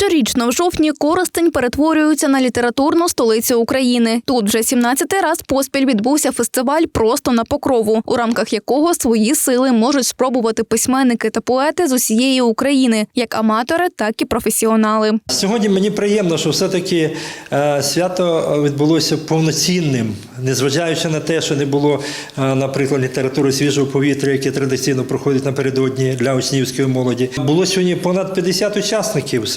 Щорічно в жовтні Коростень перетворюється на літературну столицю України. Тут вже 17-й раз поспіль відбувся фестиваль просто на покрову, у рамках якого свої сили можуть спробувати письменники та поети з усієї України, як аматори, так і професіонали. Сьогодні мені приємно, що все-таки е, свято відбулося повноцінним, незважаючи на те, що не було, е, наприклад, літератури свіжого повітря, яке традиційно проходить напередодні для учнівської молоді. Було сьогодні понад 50 учасників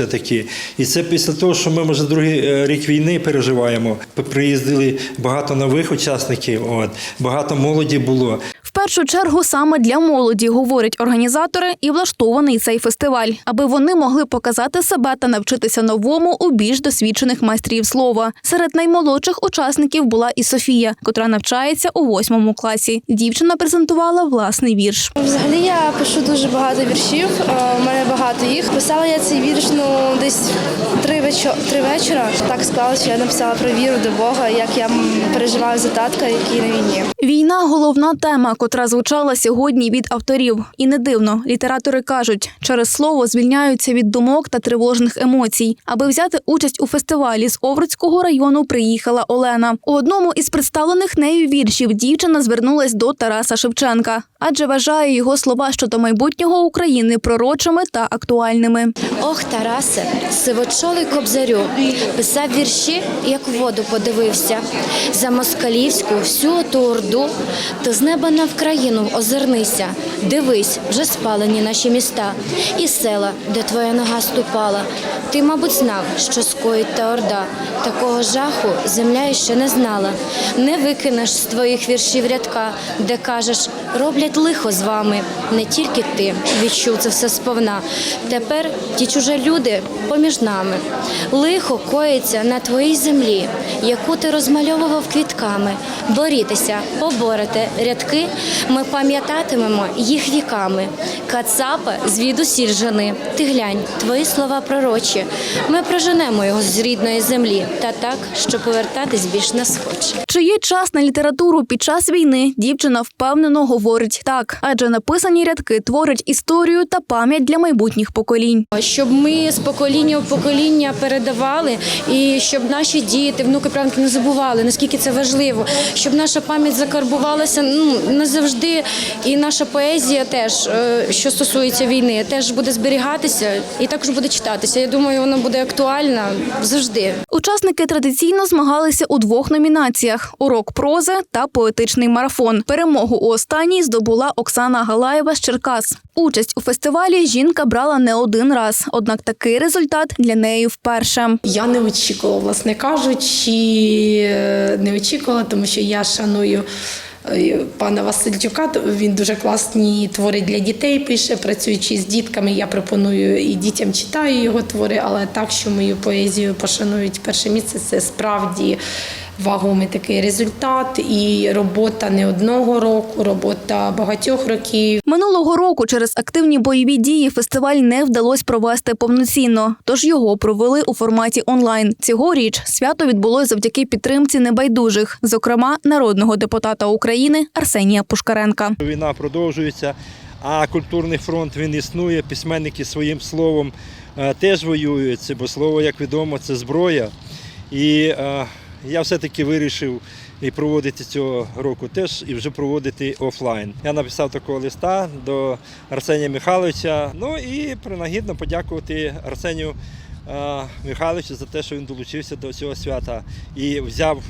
все-таки. І це після того, що ми вже другий е, рік війни переживаємо. Приїздили багато нових учасників, от, багато молоді було. Першу чергу саме для молоді говорять організатори і влаштований цей фестиваль, аби вони могли показати себе та навчитися новому у більш досвідчених майстрів слова. Серед наймолодших учасників була і Софія, котра навчається у восьмому класі. Дівчина презентувала власний вірш. Взагалі я пишу дуже багато віршів. е, У мене багато їх. Писала я цей вірш ну десь три вечо- три вечора. Так склалося, що я написала про віру до Бога, як я переживаю за татка, який на війні. Війна головна тема, котра звучала сьогодні від авторів. І не дивно, літератори кажуть, через слово звільняються від думок та тривожних емоцій. Аби взяти участь у фестивалі з Овруцького району приїхала Олена. У одному із представлених нею віршів дівчина звернулась до Тараса Шевченка, адже вважає його слова щодо майбутнього України пророчими та актуальними. Ох, Тарасе, сивочолий кобзарю, писав вірші, як в воду подивився. За москалівську всю оту орду, то з неба на Вкраїну озирнися. Дивись, вже спалені наші міста і села, де твоя нога ступала. Ти, мабуть, знав, що скоїть та орда. Такого жаху земля іще не знала. Не викинеш з твоїх віршів рядка, де кажеш, роблять лихо з вами. Не тільки ти відчув це все сповна. Тепер ті чужі люди поміж нами. Лихо коїться на твоїй землі, яку ти розмальовував квітками. Борітеся, поборете рядки. Ми пам'ятатимемо їх віками. Кацапа звідусіль жени. Ти глянь, твої слова пророчі. Ми проженемо його з рідної землі, та так, що повертатись більш не схоче. Чи є час на літературу під час війни? Дівчина впевнено говорить так, адже написані рядки творять історію та пам'ять для майбутніх поколінь. Щоб ми з покоління в покоління передавали, і щоб наші діти, внуки, правнуки не забували, наскільки це важливо, щоб наша пам'ять закарбувалася ну назавжди, і наша поезія теж, е, що стосується війни, теж буде зберігатися і також буде читатися. Я думаю, вона буде актуальна завжди. Учасники традиційно змагалися у двох номінаціях: урок прози та поетичний марафон. Перемогу у останній здобула Оксана Галаєва з Черкас. Участь у фестивалі жінка брала не один раз, однак такий результат для неї вперше. Я не очікувала, власне кажучи, е, не очікувала, тому що я шаную пана Васильчука. Він дуже класні твори для дітей пише. Працюючи з дітками, я пропоную і дітям читаю його твори, але так, що мою поезію пошанують перше місце, це справді. Вагомий такий результат і робота не одного року, робота багатьох років. Минулого року через активні бойові дії фестиваль не вдалося провести повноцінно, тож його провели у форматі онлайн. Цьогоріч свято відбулось завдяки підтримці небайдужих, зокрема народного депутата України Арсенія Пушкаренка. Війна продовжується, а культурний фронт він існує. Письменники своїм словом е, теж воюють, бо слово, як відомо, це зброя. І е, я все-таки вирішив і проводити цього року теж і вже проводити офлайн. Я написав такого листа до Арсенія Михайловича. Ну і принагідно подякувати Арсенію е, Михайловичу за те, що він долучився до цього свята і взяв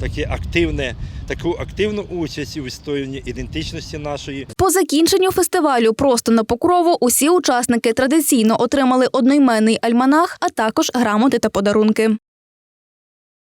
таке активне, таку активну участь у відстоюванні ідентичності нашої. По закінченню фестивалю просто на покрову усі учасники традиційно отримали одноіменний альманах, а також грамоти та подарунки.